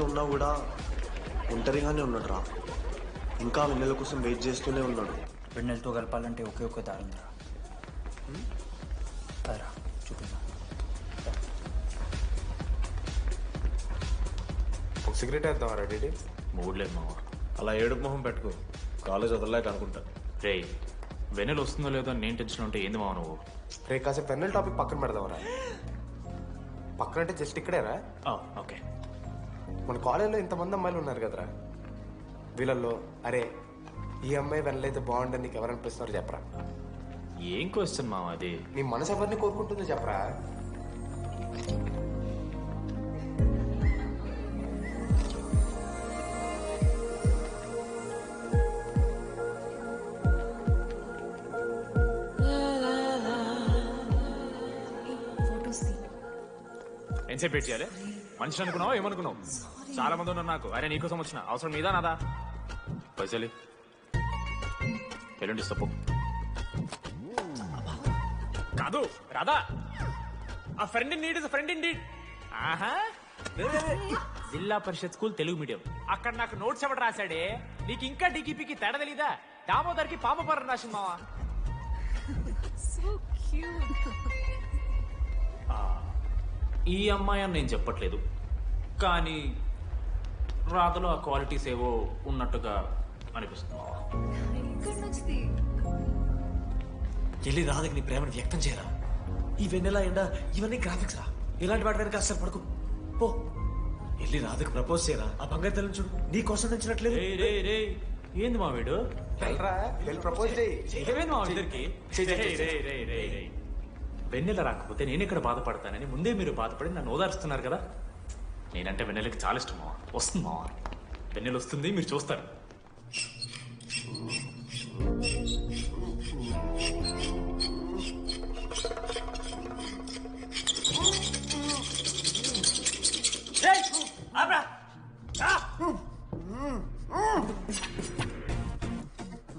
ఇంతమందిలో ఉన్నా కూడా ఒంటరిగానే ఉన్నాడు రా ఇంకా వెన్నెల కోసం వెయిట్ చేస్తూనే ఉన్నాడు. వెన్నెలతో కలపాలంటే ఒకే ఒక దారి ఉందిరా. అదరా చూపిద్దాం. ఒక సిగరెట్ వేద్దాం రెడీ మూడ్లేదు మావా. అలా ఏడుపు మొహం పెట్టుకో. కాలేజ్ వదలలేక అనుకుంటా. రే వెన్నెల వస్తుందో లేదో నేను టెన్షన్ ఉంటే ఏంది మావ నువ్వు? రే కాసేపు పెన్నెల్ టాపిక్ పక్కన పెడదాంరా. పక్కన అంటే జస్ట్ ఇక్కడేరా? మన కాలేజీలో ఇంతమంది అమ్మాయిలు ఉన్నారు కదరా. వీళ్ళల్లో అరే ఈ అమ్మాయి వెనలైతే బాగుండని నీకు ఎవరు అనిపిస్తున్నారు చెప్పరా? ఏం క్వశ్చన్ మావ అది? నీ మనసు ఎవరిని కోరుకుంటుందో చెప్పరా? ఫొటోస్ తీ ఎంతసేపు వెయిట్ చేయాలి? మనిషి అనుకున్నావు? ఏమనుకున్నావు? చాలా మంది ఉన్నారు నాకు. అరే నీకోసం వచ్చిన. అవసరం మీదా నాదా? పైసలి ఎల్లుండి సప్పు కాదు రాదా ఆ friend in need is friend in need ఆహా. జిల్లా పరిషత్ స్కూల్ తెలుగు మీడియం. అక్కడ నాకు నోట్స్ ఎవడు రాశాడే? నీకు ఇంకా డికిపికి తేడా తెలీదా? దామోదర్కి పామపరం రాసింది మావా. ఈ అమ్మాయి అని నేను చెప్పట్లేదు. కానీ రాతలో ఆ క్వాలిటీస్ ఏవో ఉన్నట్టుగా అనిపిస్తుంది. వెళ్ళి రాధకి నీ ప్రేమను వ్యక్తం చేయరా? ఈ వెన్నెల ఎండ ఇవన్నీ గ్రాఫిక్స్ రా. ఇలాంటి వాటి వెనక అస్సలు పడుకో. పో. వెళ్ళి రాధకు ప్రపోజ్ చేయరా? ఆ బంగారు తల్లిని చూడు. నీ కోసం నచ్చినట్లేదు ఏంది మా వీడు ప్రపోజ్. వెన్నెల రాకపోతే నేను ఇక్కడ బాధపడతానని ముందే మీరు బాధపడి నన్ను ఓదారుస్తున్నారు కదా? నేనంటే వెన్నెలకి చాలా ఇష్టం మావా. వస్తుంది? వెన్నెల వస్తుంది మీరు చూస్తారు.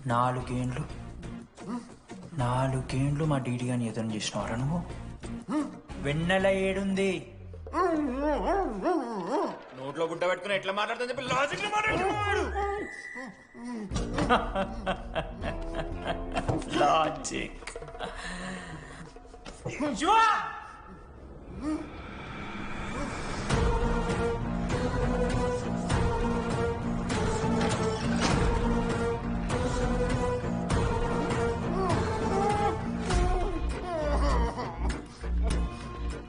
నాలుగేండ్లు. నాలుగేండ్లు మా డీడీ గాని ఎదురు చేసినవారా నువ్వు? వెన్నెల ఏడుంది. గుడ్డ పెట్టుకుని ఎట్లా మాట్లాడుతా చెప్పి లాజిక్ మాట్లాడుతున్నాడు. లాజిక్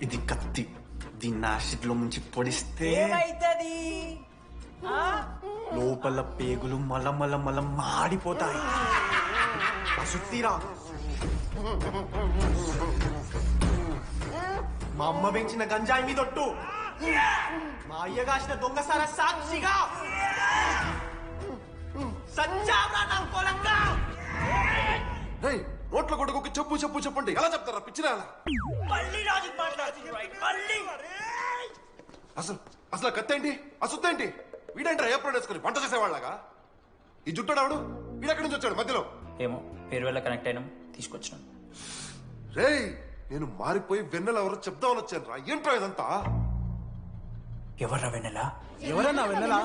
ఇది కత్తి. దీన్ని యాసిడ్లో ముంచి పొడిస్తే ఏమైతుంది లోపల పేగులు మల మల మల మాడిపోతాయి మా అమ్మ పెంచిన గంజాయి మీదొట్టు మా అయ్య కాసిన దొంగసార సాక్షిగా సచ్చావరా నా పొలంగా నోట్ల కొడుకు చెప్పు చెప్పు చెప్పండి. ఎలా చెప్తారా? పిచ్చిరా అసలు అసలు ఆ కత్తి ఏంటి అసుత్తి ఏంటి వీడేంట్రా ఏప్రిల్ వేసుకుని వంట చేసేవాళ్ళగా ఈ జుట్టాడు వీడెక్కడి నుంచి వచ్చాడు మధ్యలో? ఏమో పేరు వల్ల కనెక్ట్ అయినాం తీసుకొచ్చినాం. రేయ్ నేను మారిపోయి వెన్నెల ఎవరో చెప్దామని వచ్చాను రా ఏంట్రా ఇదంతా? ఎవర్రా వెన్నెల? ఎవరన్నా వెళ్ళలా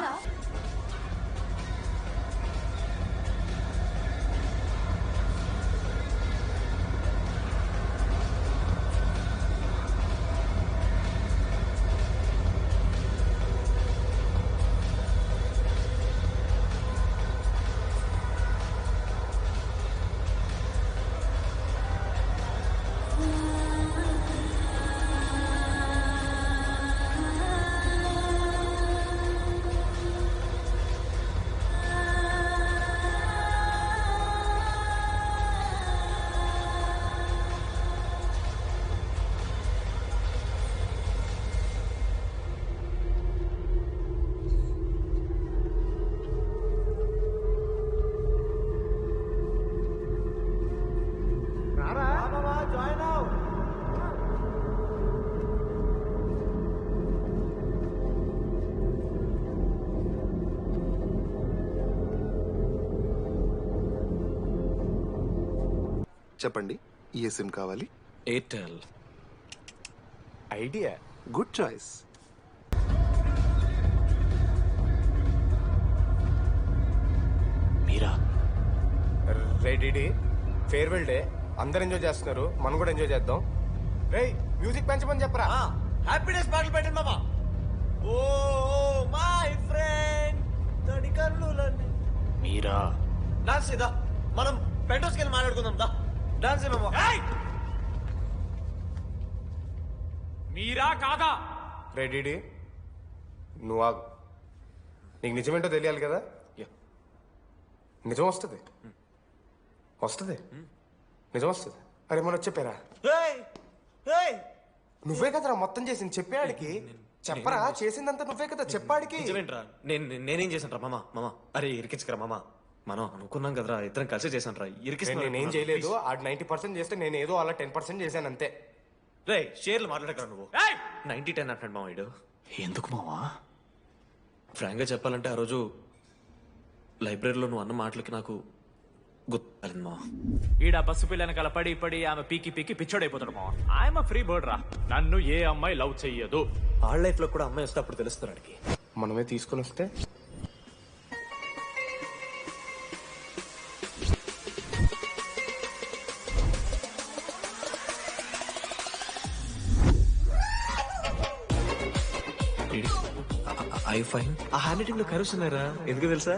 చెప్పండి. ఏ సిమ్ కావాలి? ఎయిర్టెల్ ఐడియా గుడ్ చాయిస్ మీరా? Ready day farewell day. అందరు ఎంజాయ్ చేస్తున్నారు. మనం కూడా ఎంజాయ్ చేద్దాం. రే మ్యూజిక్ పెంచమని చెప్పరా? హ్యాపీనెస్ పాటలు పెట్టండి బాబా ఓ మై ఫ్రెండ్ తడి కర్నూలండి మీరా? నా సీదా. మనం పెంటోస్కి వెళ్ళి మాట్లాడుకుందాం దా. డాన్స్ మామ మీరా కాదా? రే డిడి నువ్వు ఆగు. నీకు నిజమేంటో తెలియాలి కదా? నిజం వస్తుంది. వస్తుంది. నిజం వస్తుంది. అరే మన చెప్పారా? ఏయ్! ఏయ్! నువ్వే కదరా మొత్తం చేసింది? చెప్పాడికి చెప్పరా? చేసిందంతా నువ్వే కదా చెప్పాడికి? నేను చేశాను మామ మామ. అరే ఇరికించకరా మామ. మనం అనుకున్నాం కదరా ఇద్దరం కలిసి చేశాను రా. నేను- నేనేం చేయలేదు ఆ నైన్టీ పర్సెంట్ చేస్తే నేను ఏదో అలా టెన్ పర్సెంట్ చేశాను అంతే. రే షేర్లు మాట్లాడకరా నువ్వు! నైన్టీ టెన్ అంటాడు మామ ఇడు ఎందుకు మావా? ఫ్రాంక్గా చెప్పాలంటే ఆ రోజు లైబ్రరీలో నువ్వు అన్న మాటలకి నాకు గుర్తు మా ఈడ బస్సు పిల్లని కలపడి పడి ఆమె పీకి పీకి పిచ్చోడైపోతాడు మావా. ఆయమ ఫ్రీ బర్డ్ రా. నన్ను ఏ అమ్మాయి లవ్ చెయ్యదు. ఆళ్ళ లైఫ్లో కూడా అమ్మాయి వస్తే అప్పుడు తెలుస్తున్నాడికి మనమే తీసుకొని వస్తే ఐ ఫైన్ ఆ హ్యాండ్ రైటింగ్లో కరుస్ ఉన్నారా ఎందుకు తెలుసా?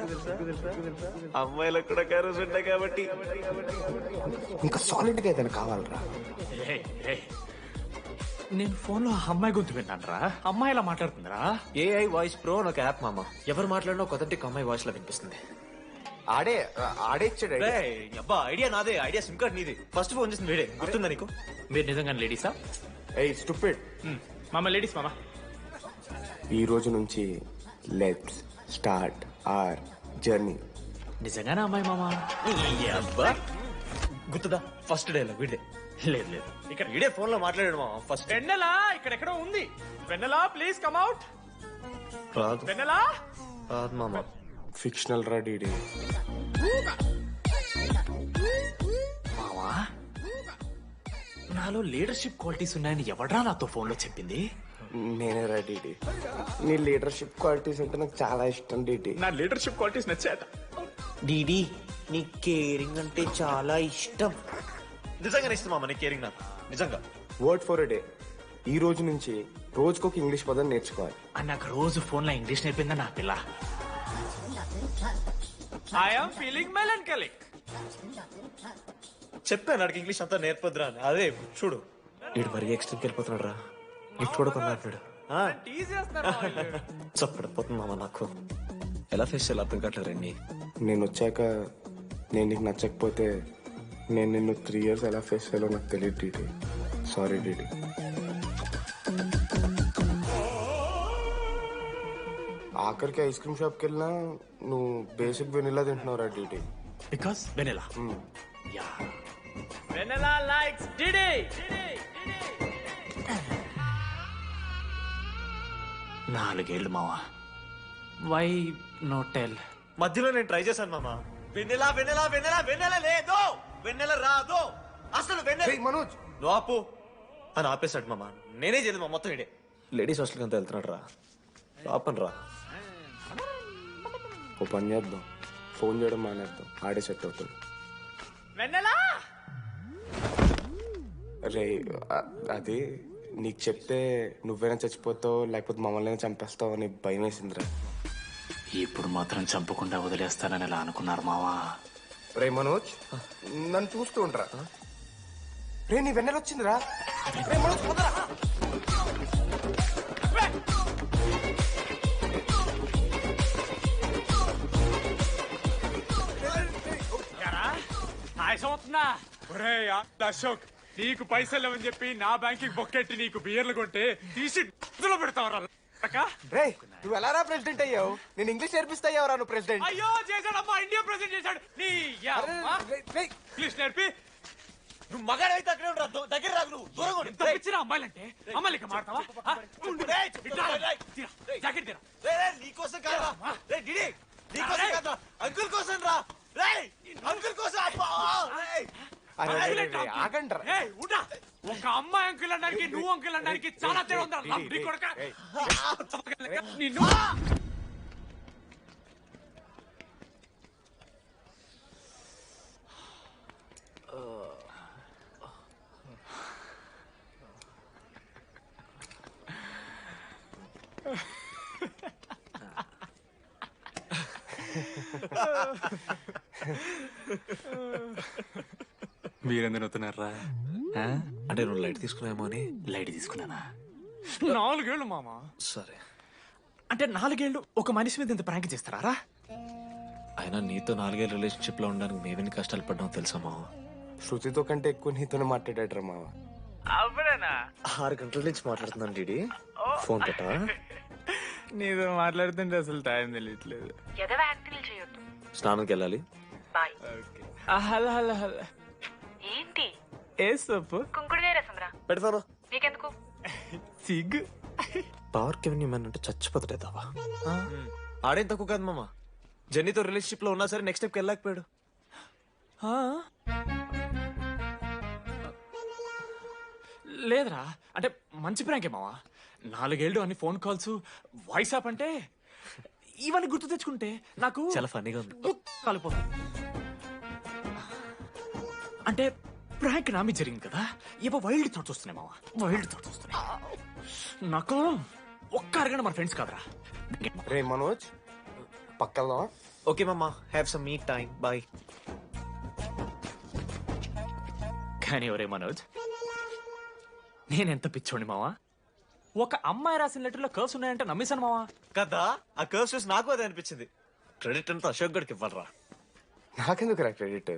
అమ్మాయిలకు కూడా కరుస్ ఉంటాయి కాబట్టి. ఇంకా సాలిడ్గా ఏదైనా కావాలరా. నేను ఫోన్లో అమ్మాయి గొంతు విన్నాను రా అమ్మాయి ఎలా మాట్లాడుతుందిరా ఏఐ వాయిస్ ప్రో అని ఒక యాప్ మామ. ఎవరు మాట్లాడినా ఒక అథెంటిక్ అమ్మాయి వాయిస్లో వినిపిస్తుంది. ఆడే ఆడే ఇచ్చాడు అబ్బా ఐడియా నాదే. ఐడియా సిమ్ కార్డ్ నీది. ఫస్ట్ ఫోన్ చేసింది వేడే. గుర్తుందా నీకు? మీరు నిజంగా లేడీసా ఏయ్ స్టూపిడ్ మామ లేడీస్ మామ. ఈ రోజు నుంచి లెట్స్ స్టార్ట్ ఆర్ జర్నీ. నిజంగానే అమ్మాయి మామ? అబ్బా! గుర్తుదా? ఫస్ట్ డే వీడే లేదు లేదు. ఇక్కడ వీడే ఫోన్లో మాట్లాడాడు మామ ఫస్ట్ వెన్నెలా? ఇక్కడెక్కడో ఉంది. వెన్నెలా? ప్లీజ్ కమ్ అవుట్ రాదు. వెన్నెలా? రాదు మామ. ఫిక్షనల్ రా డీడీ. మావా నాలో లీడర్షిప్ క్వాలిటీస్ ఉన్నాయని ఎవడ్రా నాతో ఫోన్లో చెప్పింది? నేనే రా డీడీ నీ లీడర్షిప్ క్వాలిటీస్ అంటే నాకు చాలా ఇష్టం డీడీ నా లీడర్షిప్ క్వాలిటీస్ నచ్చాట డీడీ నీ కేరింగ్ అంటే చాలా ఇష్టం. నిజంగానే ఇష్టం మామ నీ కేరింగ్ నాకు. నిజంగా. వర్డ్ ఫర్ డే ఈ రోజు నుంచి రోజుకొక ఇంగ్లీష్ పదం నేర్చుకోవాలి. నాకు రోజు ఫోన్లో ఇంగ్లీష్ నేర్పిందా నా పిల్ల? ఐఎమ్ ఫీలింగ్ మెలంకలిక్ చెప్పాను నాకు ఇంగ్లీష్ అంతా నేర్పొద్దురా అని. అదే చూడు. వీడు మరీ ఎక్స్ట్రీమ్కి వెళ్ళిపోతున్నాడు రా గిఫ్ట్ కూడా కొన్నాడు. నాకు. ఎలా ఫేస్ చేయాలి అర్థం కావట్లేదు రండి. నేను వచ్చాక నేను నీకు నచ్చకపోతే నేను నిన్ను త్రీ ఇయర్స్ ఎలా ఫేస్ చేయాలో నాకు తెలియదు డీడీ సారీ డీడీ ఆఖరికి ఐస్ క్రీమ్ షాప్కి వెళ్ళినా నువ్వు బేసిక్ వెనిలా తింటున్నావు రా DD because vanilla yeah vanilla likes DD నాలుగేళ్ళు మావా. వై నో టెల్ మధ్యలో నేను ట్రై చేశాను మామ. వెన్నెలా వెన్నెలా వెన్నెలా వెన్నెల లేదు. వెన్నెల రాదు. అసలు వెన్నెల మనోజ్. నువ్వు ఆపు. అని ఆపేశాడు మామ. నేనే చేయలేదు మా మొత్తం ఇడే. లేడీస్ హాస్టల్కి అంతా వెళ్తున్నాడు రా. ఆపను రా. ఓ పని చేద్దాం. ఫోన్ చేయడం మానేద్దాం. ఆడే సెట్ అవుతాడు వెన్నెలా? రే అది నీకు చెప్తే నువ్వైనా చచ్చిపోతావు లేకపోతే మమ్మల్ని చంపేస్తావు అని భయం వేసిందిరా ఇప్పుడు మాత్రం చంపకుండా వదిలేస్తానని ఎలా అనుకున్నారు మావా రే మనోజ్ నన్ను చూస్తూ ఉంటారా రే నీ వెన్నెల వచ్చిందిరా రే మనోజ్ నీకు పైసలు లేవని చెప్పి నా బ్యాంకింగ్ బొక్కెట్టి నీకు బియర్లు కొంటే తీసి ఇందులో పెడతావరా రే నువ్వు ఎలా రా ప్రెసిడెంట్ అయ్యావు? నేను ఇంగ్లీష్ నేర్పిస్తా అయ్యావు నువ్వు ప్రెసిడెంట్. అయ్యో చేశాడమ్మా ఇండియా ప్రెసిడెంట్ చేశాడు. నీ ఇంగ్లీష్ నేర్పి. నువ్వు మగాడైతే అక్కడే ఉండరా? దో- దగ్గర రాదు నువ్వు దూరంగా ఉండు. ఎంత పిచ్చిరా అమ్మాయిలంటే అమ్మాయిలు ఇక మాడతావా ఆ? ఇట్రా, తీరా, జాకెట్ తీరా. రేయ్, రేయ్, నీకోసం కాదురా. రేయ్, డిడి, నీకోసం రేయ్. కాదురా. అంకుల్ కోసం రా. రేయ్, అంకుల్ కోసం. అబ్బా, రేయ్. ఒక అమ్మాయి అంకుల్ అనడానికి నువ్వు అంకుల్ అనడానికి చాలా తేడా ఉందా? నీ కొడక. నిన్ను Ha ha ha. మీరెందుకు నవ్వుతున్నారా? అంటే నువ్వు లైట్ తీసుకున్నామో అని లైట్ తీసుకున్నానా? నాలుగేళ్ళు మామా. సరే. అంటే నాలుగేళ్ళు ఒక మనిషి మీద ఇంత ప్రాంక్ చేస్తారా? అయినా నీతో నాలుగేళ్ళ రిలేషన్షిప్లో ఉండడానికి మేమెన్ని కష్టాలు పడ్డామో తెలుసా మావ? శృతితో కంటే ఎక్కువ నీతోనే మాట్లాడాడు మావ. ఆరు గంటల నుంచి మాట్లాడుతున్నాను డీడీ ఫోన్ పెట్టా నీతో మాట్లాడుతుంటే అసలు టైం తెలియట్లేదు. ఎదవ యాక్టింగ్ చేయొద్దు. స్నానంకి వెళ్ళాలి. బాయ్. Hello hello hello. ఏ సొప్పు కుంకుడుగా రసంరా పెడతాను. నీకెందుకు? సిగ్గు. పవర్ కెవెన్ ఇమ్మని అంటే చచ్చిపోతాడే తవా ఆడేం తక్కువ కాదు మామ. జెన్నీతో రిలేషన్షిప్లో ఉన్నా సరే నెక్స్ట్ స్టెప్కి వెళ్ళలేకపోయాడు. ఆ? లేదురా. అంటే మంచి ప్రాంకే మావా? నాలుగేళ్ళు అన్ని ఫోన్ కాల్స్ వాయిస్ యాప్ అంటే ఇవన్నీ గుర్తు తెచ్చుకుంటే నాకు చాలా ఫన్నీగా ఉంది. కలిపోతుంది అంటే ప్రాంక్ నామి జరిగింది కదా? ఇవ వైల్డ్ థాట్స్ వస్తున్నాయి మావా. వైల్డ్ థాట్స్ వస్తున్నాయి. నాకు ఒక్క అరగంట మన ఫ్రెండ్స్ కాదురా. రే మనోజ్ పక్కలో. ఓకే మామ have some me time bye కానీ ఒరే మనోజ్ నేనెంత పిచ్చోండి మావా? ఒక అమ్మాయి రాసిన లెటర్లో కర్వ్స్ ఉన్నాయంటే నమ్మేశాను మావా. కదా? ఆ కర్వ్స్ చూసి నాకు అదే అనిపించింది. క్రెడిట్ అంతా అశోక్ గడికి ఇవ్వాలరా. నాకెందుకు రా క్రెడిట్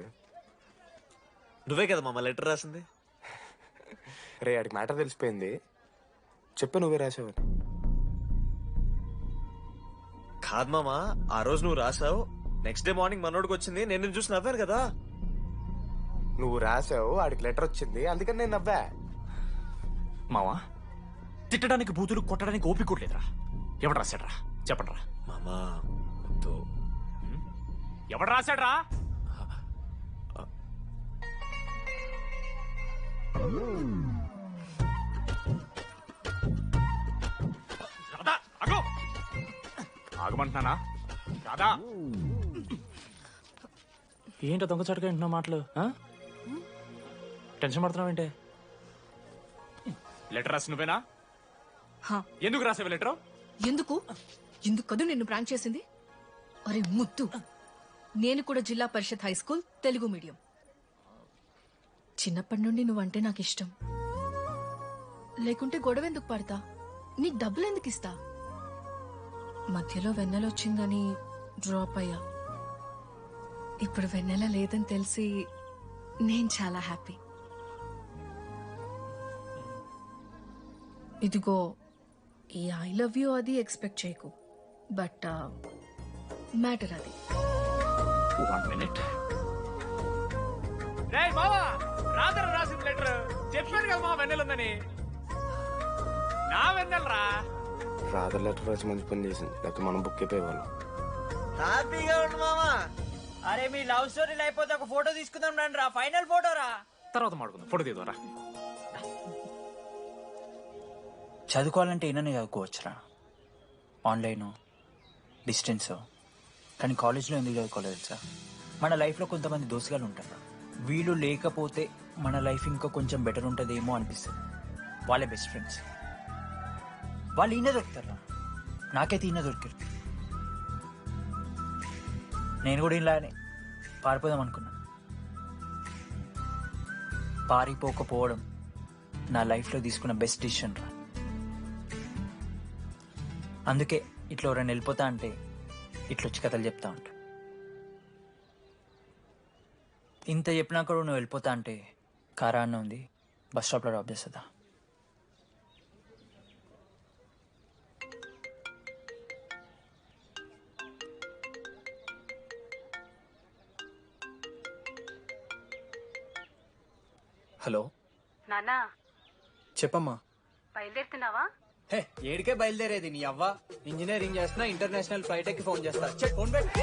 నువ్వే కదా మామ లెటర్ రాసింది? రే ఆడికి మ్యాటర్ తెలిసిపోయింది. చెప్పు నువ్వే రాసావని కాదు మామ ఆ రోజు నువ్వు రాసావు. నెక్స్ట్ డే మార్నింగ్ మనోడికి వచ్చింది. నేను నిన్ను చూసి నవ్వాను కదా. నువ్వు రాసావు ఆడికి లెటర్ వచ్చింది. అందుకని నేను నవ్వా. మావా తిట్టడానికి బూతులు కొట్టడానికి ఓపిక కూడా లేదురా. ఎవడు రాశాడ్రా? చెప్పండి రా మామా వద్దు. ఎవడు రాశాడ్రా? రాధా ఆగు. ఆగమంటున్నానా? రాధా. ఏంటో దొంగచాటుగా వింటున్నా మాటలు ఆ? టెన్షన్ పడుతున్నావేంటే లెటర్ రాసి నువ్వేనా? హా. ఎందుకు రాసావు లెటర్? ఎందుకు? ఎందుకు కదూ నిన్ను ప్రాంక్ చేసింది? అరే ముద్దు నేను కూడా Zilla Parishad high school Telugu medium. చిన్నప్పటి నుండి నువ్వంటే నాకు ఇష్టం లేకుంటే గొడవ ఎందుకు పడతా? నీకు డబ్బులు ఎందుకు ఇస్తా? మధ్యలో వెన్నెల వచ్చిందని డ్రాప్ అయ్యా. ఇప్పుడు వెన్నెల లేదని తెలిసి నేను చాలా హ్యాపీ. ఇదిగో ఈ ఐ లవ్ యూ అది ఎక్స్పెక్ట్ చేయకు. బట్ మ్యాటర్ అది. వన్ మినిట్ రే బావా రాత్రి రాసిన లెటర్ చెప్పాను కదా మా వెన్నెల ఉందని నా వెన్నెలరా? రాధ లెటర్ రాసి మంచి పని చేసింది. లేకపోతే మనం బుక్ అయిపోయేవాళ్ళం. హ్యాపీగా ఉండు మామా. అరే మీ లవ్ స్టోరీ అయిపోతే ఒక ఫోటో తీసుకుందాం రండి రా. ఫైనల్ ఫోటో రా. తర్వాత మాడుకుందాం ఫోటో తీద్దారా చదువుకోవాలంటే ఏమైనా చదువుకోవచ్చురా. Online distance. కానీ కాలేజ్లో ఎందుకు చదువుకోలేదు తెలుసా? మన లైఫ్లో కొంతమంది దోస్తుగాలు ఉంటారు. వీళ్ళు లేకపోతే మన లైఫ్ ఇంకా కొంచెం బెటర్ ఉంటుందేమో అనిపిస్తుంది. వాళ్ళే బెస్ట్ ఫ్రెండ్స్ వాళ్ళు ఈయన దొరుకుతారా నాకైతే ఈయన దొరికారు. నేను కూడా ఇలానే పారిపోదాం అనుకున్నా. పారిపోకపోవడం నా లైఫ్లో తీసుకున్న బెస్ట్ డిసిషన్ రా. అందుకే ఇట్లా ఎవరైనా వెళ్ళిపోతా అంటే ఇట్లొచ్చి కథలు చెప్తా ఉంటా. ఇంత చెప్పినా కూడా నువ్వు వెళ్ళిపోతా అంటే కారా అన్న ఉంది. బస్ స్టాప్లో డ్రాప్ చేస్తుందా హలో. నానా చెప్పమ్మా. బయలుదేరుతున్నావా? హే ఏడికే బయలుదేరేది నీ అవ్వ. ఇంజనీరింగ్ చేస్తున్నా ఇంటర్నేషనల్ ఫ్లైట్ ఎక్కి ఫోన్ చేస్తా. ఫోన్ పెట్టి.